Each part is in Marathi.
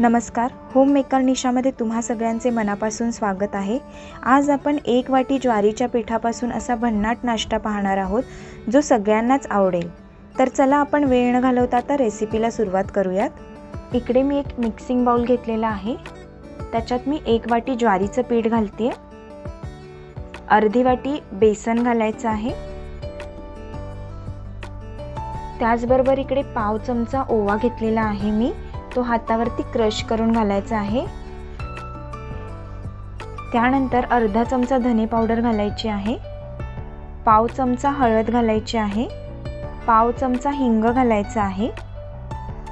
नमस्कार होम मेकर निशामध्ये तुम्हा सगळ्यांचे मनापासून स्वागत आहे. आज आपण एक वाटी ज्वारीच्या पिठापासून असा भन्नाट नाश्ता पाहणार आहोत जो सगळ्यांनाच आवडेल. तर चला आपण वेळ न घालवता आता रेसिपीला सुरुवात करूयात. इकडे मी एक मिक्सिंग बाउल घेतलेला आहे. त्याच्यात मी एक वाटी ज्वारीचं पीठ घालते अर्धी वाटी बेसन घालायचं आहे. त्याचबरोबर इकडे पाव चमचा ओवा घेतलेला आहे मी. तो हातावरती क्रश करून घालायचा आहे. त्यानंतर अर्धा चमचा धने पावडर घालायची आहे. पाव चमचा हळद घालायची आहे. पाव चमचा हिंग घालायचा आहे.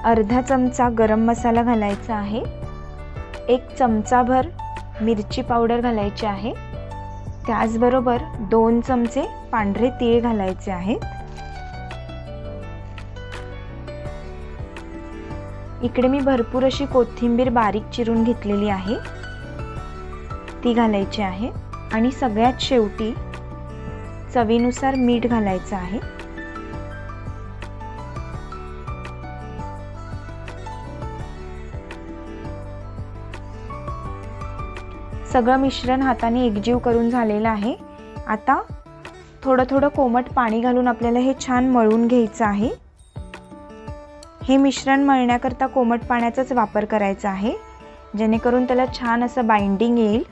अर्धा चमचा गरम मसाला घालायचा आहे. एक चमचाभर मिरची पावडर घालायची आहे. त्याचबरोबर दोन चमचे पांढरे तीळ घालायचे आहेत. इकडे मी भरपूर अशी कोथिंबीर बारीक चिरून घेतलेली आहे. ती घालायची आहे आणि सगळ्यात शेवटी चवीनुसार मीठ घालायचं आहे. सगळं मिश्रण हाताने एकजीव करून झालेलं आहे. आता थोडं थोडं कोमट पाणी घालून आपल्याला हे छान मळून घ्यायचं आहे. हे मिश्रण मळण्याकरता कोमट पाण्याचाच वापर करायचा आहे. जेणेकरून त्याला छान असं बाइंडिंग येईल.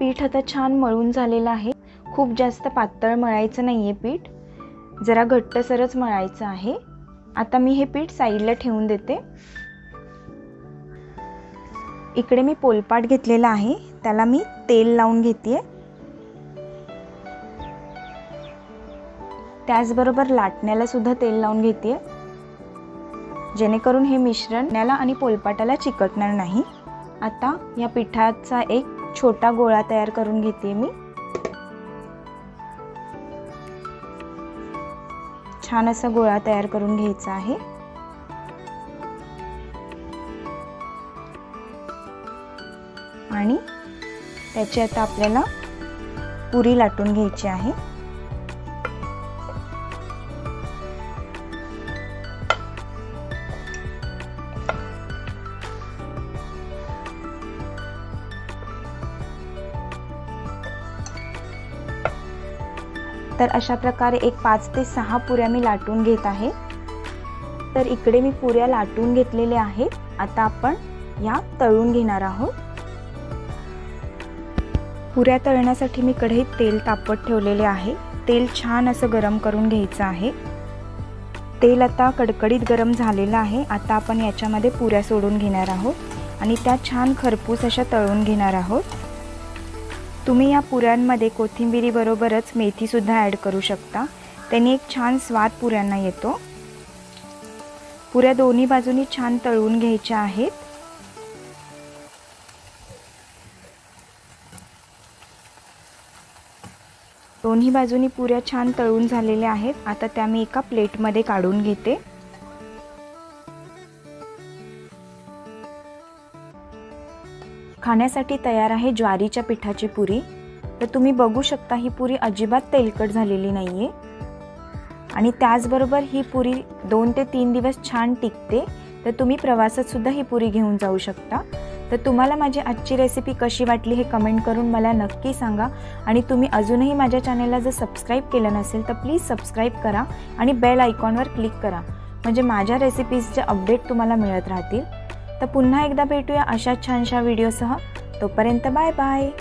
पीठ आता छान मळून झालेलं आहे. खूप जास्त पातळ मळायचं नाही आहे पीठ. जरा घट्टसरच मळायचं आहे. आता मी हे पीठ साईडला ठेवून देते. इकडे मी पोलपाट घेतलेला आहे. त्याला मी तेल लावून घेते त्याचबरोबर लाटण्याला सुद्धा तेल लावून घेते जेणेकरून हे मिश्रण न्याला आणि पोलपाटाला चिकटणार नाही. आता या पिठाचा एक छोटा गोळा तयार करून घेते मी. छान असा गोळा तयार करून घ्यायचा आहे. आणि त्याची आता आपल्याला पुरी लाटून घ्यायची आहे. तर अशा प्रकारे एक पाच ते सहा पुऱ्या मी लाटून घेत आहे. तर इकडे मी पुऱ्या लाटून घेतलेल्या आहेत. आता आपण या तळून घेणार आहोत. पुऱ्या तळण्यासाठी मी कढईत तेल तापत ठेवलेले आहे. तेल छान असं गरम करून घ्यायचं आहे. तेल आता कडकडीत गरम झालेलं आहे. आता आपण याच्यामध्ये पुऱ्या सोडून घेणार आहोत. आणि त्या छान खरपूस अशा तळून घेणार आहोत. तुम्ही या पुऱ्यांमध्ये कोथिंबिरीबरोबरच मेथीसुद्धा ॲड करू शकता. त्यांनी एक छान स्वाद पुऱ्यांना येतो. पुऱ्या दोन्ही बाजूनी छान तळून घ्यायच्या आहेत. दोन्ही बाजूनी पुऱ्या छान तळून झालेल्या आहेत. आता त्या मी एका प्लेटमध्ये काढून घेते. खाण्यासाठी तयार आहे ज्वारीच्या पिठाची पुरी. तर तुम्ही बघू शकता ही पुरी अजिबात तेलकट झालेली नाही आहे आणि त्याचबरोबर ही पुरी दोन ते तीन दिवस छान टिकते. तर तुम्ही प्रवासातसुद्धा ही पुरी घेऊन जाऊ शकता. तर तुम्हाला माझी आजची रेसिपी कशी वाटली हे कमेंट करून मला नक्की सांगा. आणि तुम्ही अजूनही माझ्या चॅनेलला जर सबस्क्राईब केलं नसेल तर प्लीज सबस्क्राईब करा आणि बेल आयकॉनवर क्लिक करा. म्हणजे माझ्या रेसिपीजचे अपडेट तुम्हाला मिळत राहतील. तर पुन्हा एकदा भेटूया अशा छानशा व्हिडिओसह. तोपर्यंत बाय बाय.